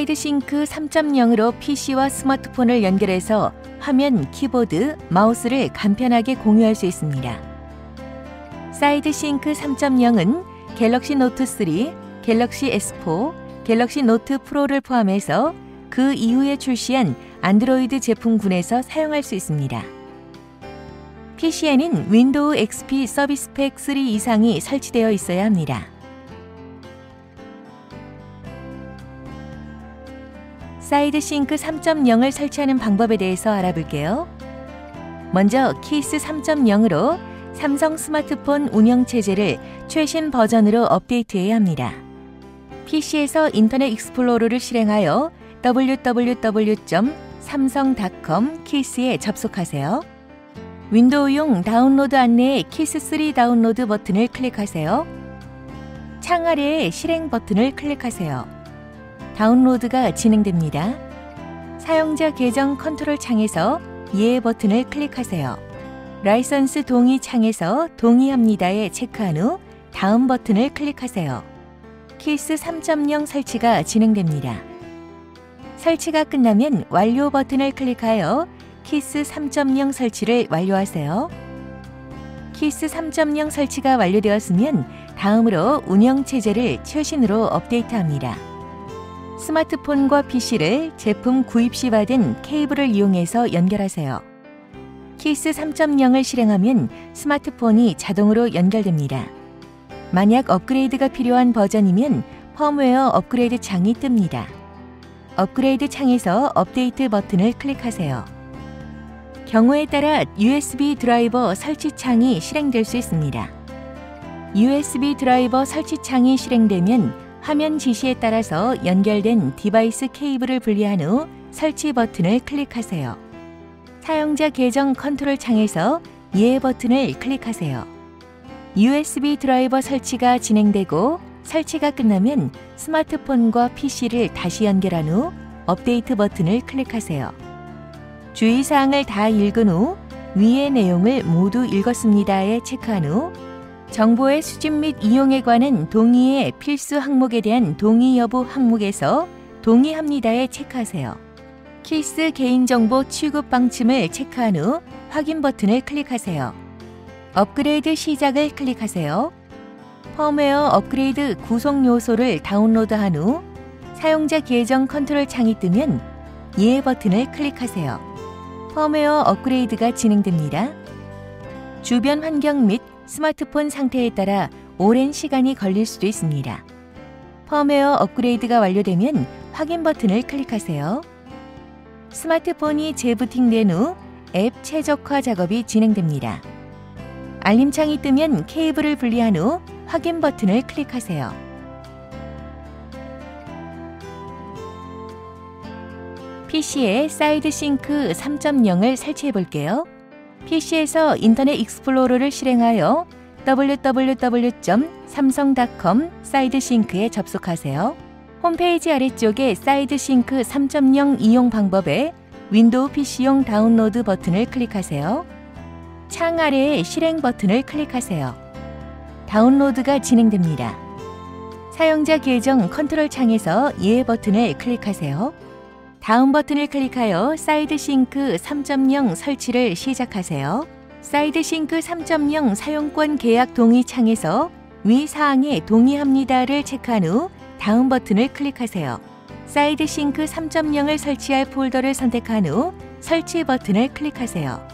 사이드 싱크 3.0으로 PC와 스마트폰을 연결해서 화면, 키보드, 마우스를 간편하게 공유할 수 있습니다. 사이드 싱크 3.0은 갤럭시 노트 3, 갤럭시 S4, 갤럭시 노트 프로를 포함해서 그 이후에 출시한 안드로이드 제품군에서 사용할 수 있습니다. PC에는 윈도우 XP 서비스 팩 3 이상이 설치되어 있어야 합니다. 사이드 싱크 3.0을 설치하는 방법에 대해서 알아볼게요. 먼저 키스 3.0으로 삼성 스마트폰 운영 체제를 최신 버전으로 업데이트해야 합니다. PC에서 인터넷 익스플로러를 실행하여 www.samsung.com 키스에 접속하세요. 윈도우용 다운로드 안내의 키스3 다운로드 버튼을 클릭하세요. 창 아래의 실행 버튼을 클릭하세요. 다운로드가 진행됩니다. 사용자 계정 컨트롤 창에서 예 버튼을 클릭하세요. 라이선스 동의 창에서 동의합니다에 체크한 후 다음 버튼을 클릭하세요. 키스 3.0 설치가 진행됩니다. 설치가 끝나면 완료 버튼을 클릭하여 키스 3.0 설치를 완료하세요. 키스 3.0 설치가 완료되었으면 다음으로 운영 체제를 최신으로 업데이트합니다. 스마트폰과 PC를 제품 구입 시 받은 케이블을 이용해서 연결하세요. 키스 3.0을 실행하면 스마트폰이 자동으로 연결됩니다. 만약 업그레이드가 필요한 버전이면 펌웨어 업그레이드 창이 뜹니다. 업그레이드 창에서 업데이트 버튼을 클릭하세요. 경우에 따라 USB 드라이버 설치 창이 실행될 수 있습니다. USB 드라이버 설치 창이 실행되면 화면 지시에 따라서 연결된 디바이스 케이블을 분리한 후 설치 버튼을 클릭하세요. 사용자 계정 컨트롤 창에서 예 버튼을 클릭하세요. USB 드라이버 설치가 진행되고 설치가 끝나면 스마트폰과 PC를 다시 연결한 후 업데이트 버튼을 클릭하세요. 주의사항을 다 읽은 후 위의 내용을 모두 읽었습니다에 체크한 후 정보의 수집 및 이용에 관한 동의의 필수 항목에 대한 동의 여부 항목에서 동의합니다에 체크하세요. 키스 개인정보 취급 방침을 체크한 후 확인 버튼을 클릭하세요. 업그레이드 시작을 클릭하세요. 펌웨어 업그레이드 구성 요소를 다운로드한 후 사용자 계정 컨트롤 창이 뜨면 예 버튼을 클릭하세요. 펌웨어 업그레이드가 진행됩니다. 주변 환경 및 스마트폰 상태에 따라 오랜 시간이 걸릴 수도 있습니다. 펌웨어 업그레이드가 완료되면 확인 버튼을 클릭하세요. 스마트폰이 재부팅된 후 앱 최적화 작업이 진행됩니다. 알림창이 뜨면 케이블을 분리한 후 확인 버튼을 클릭하세요. PC에 사이드 싱크 3.0을 설치해 볼게요. PC에서 인터넷 익스플로러를 실행하여 www.samsung.com 사이드 싱크에 접속하세요. 홈페이지 아래쪽에 사이드 싱크 3.0 이용 방법에 윈도우 PC용 다운로드 버튼을 클릭하세요. 창 아래에 실행 버튼을 클릭하세요. 다운로드가 진행됩니다. 사용자 계정 컨트롤 창에서 예 버튼을 클릭하세요. 다음 버튼을 클릭하여 사이드 싱크 3.0 설치를 시작하세요. 사이드 싱크 3.0 사용권 계약 동의 창에서 위 사항에 동의합니다를 체크한 후 다음 버튼을 클릭하세요. 사이드 싱크 3.0을 설치할 폴더를 선택한 후 설치 버튼을 클릭하세요.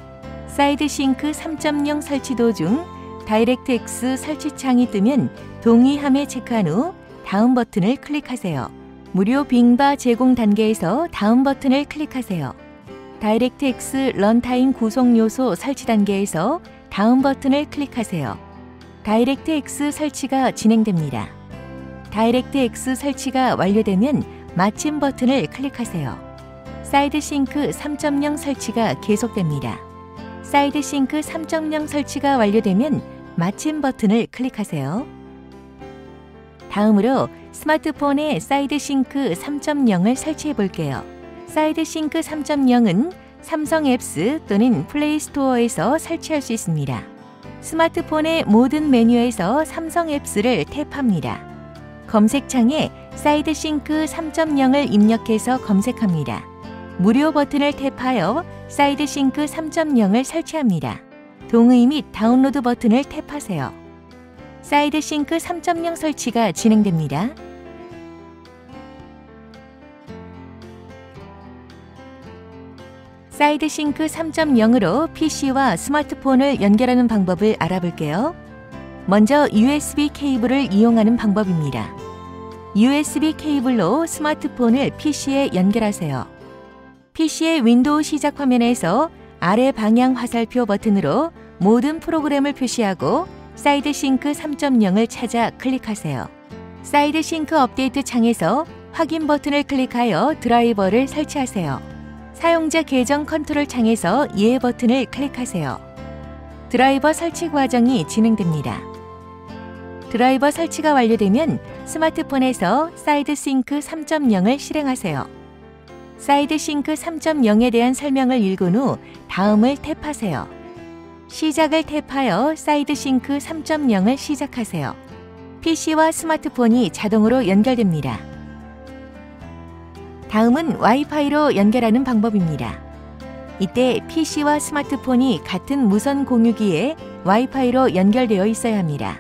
사이드 싱크 3.0 설치 도중 다이렉트 X 설치 창이 뜨면 동의함에 체크한 후 다음 버튼을 클릭하세요. 무료 빙바 제공 단계에서 다음 버튼을 클릭하세요. 다이렉트 X 런타임 구성 요소 설치 단계에서 다음 버튼을 클릭하세요. 다이렉트 X 설치가 진행됩니다. 다이렉트 X 설치가 완료되면 마침 버튼을 클릭하세요. 사이드 싱크 3.0 설치가 계속됩니다. 사이드 싱크 3.0 설치가 완료되면 마침 버튼을 클릭하세요. 다음으로 스마트폰에 사이드 싱크 3.0을 설치해 볼게요. 사이드 싱크 3.0은 삼성 앱스 또는 플레이 스토어에서 설치할 수 있습니다. 스마트폰의 모든 메뉴에서 삼성 앱스를 탭합니다. 검색창에 사이드 싱크 3.0을 입력해서 검색합니다. 무료 버튼을 탭하여 사이드 싱크 3.0을 설치합니다. 동의 및 다운로드 버튼을 탭하세요. 사이드 싱크 3.0 설치가 진행됩니다. 사이드 싱크 3.0으로 PC와 스마트폰을 연결하는 방법을 알아볼게요. 먼저 USB 케이블을 이용하는 방법입니다. USB 케이블로 스마트폰을 PC에 연결하세요. PC의 윈도우 시작 화면에서 아래 방향 화살표 버튼으로 모든 프로그램을 표시하고 사이드 싱크 3.0을 찾아 클릭하세요. 사이드 싱크 업데이트 창에서 확인 버튼을 클릭하여 드라이버를 설치하세요. 사용자 계정 컨트롤 창에서 예 버튼을 클릭하세요. 드라이버 설치 과정이 진행됩니다. 드라이버 설치가 완료되면 스마트폰에서 사이드 싱크 3.0을 실행하세요. 사이드 싱크 3.0에 대한 설명을 읽은 후 다음을 탭하세요. 시작을 탭하여 사이드 싱크 3.0을 시작하세요. PC와 스마트폰이 자동으로 연결됩니다. 다음은 와이파이로 연결하는 방법입니다. 이때 PC와 스마트폰이 같은 무선 공유기에 와이파이로 연결되어 있어야 합니다.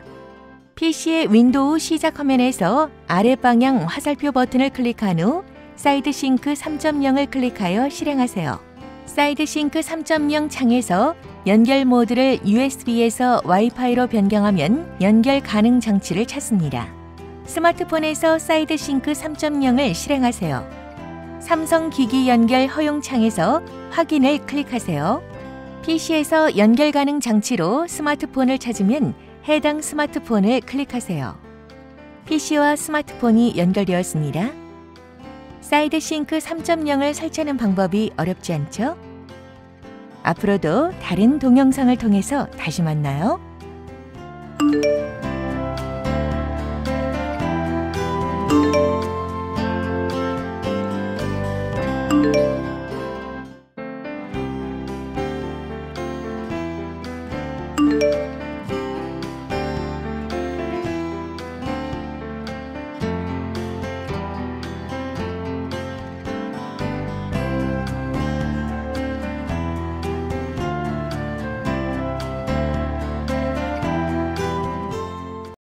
PC의 윈도우 시작 화면에서 아래 방향 화살표 버튼을 클릭한 후 사이드 싱크 3.0을 클릭하여 실행하세요. 사이드 싱크 3.0 창에서 연결 모드를 USB에서 와이파이로 변경하면 연결 가능 장치를 찾습니다. 스마트폰에서 사이드 싱크 3.0을 실행하세요. 삼성 기기 연결 허용 창에서 확인을 클릭하세요. PC에서 연결 가능 장치로 스마트폰을 찾으면 해당 스마트폰을 클릭하세요. PC와 스마트폰이 연결되었습니다. 사이드 싱크 3.0을 설치하는 방법이 어렵지 않죠? 앞으로도 다른 동영상을 통해서 다시 만나요.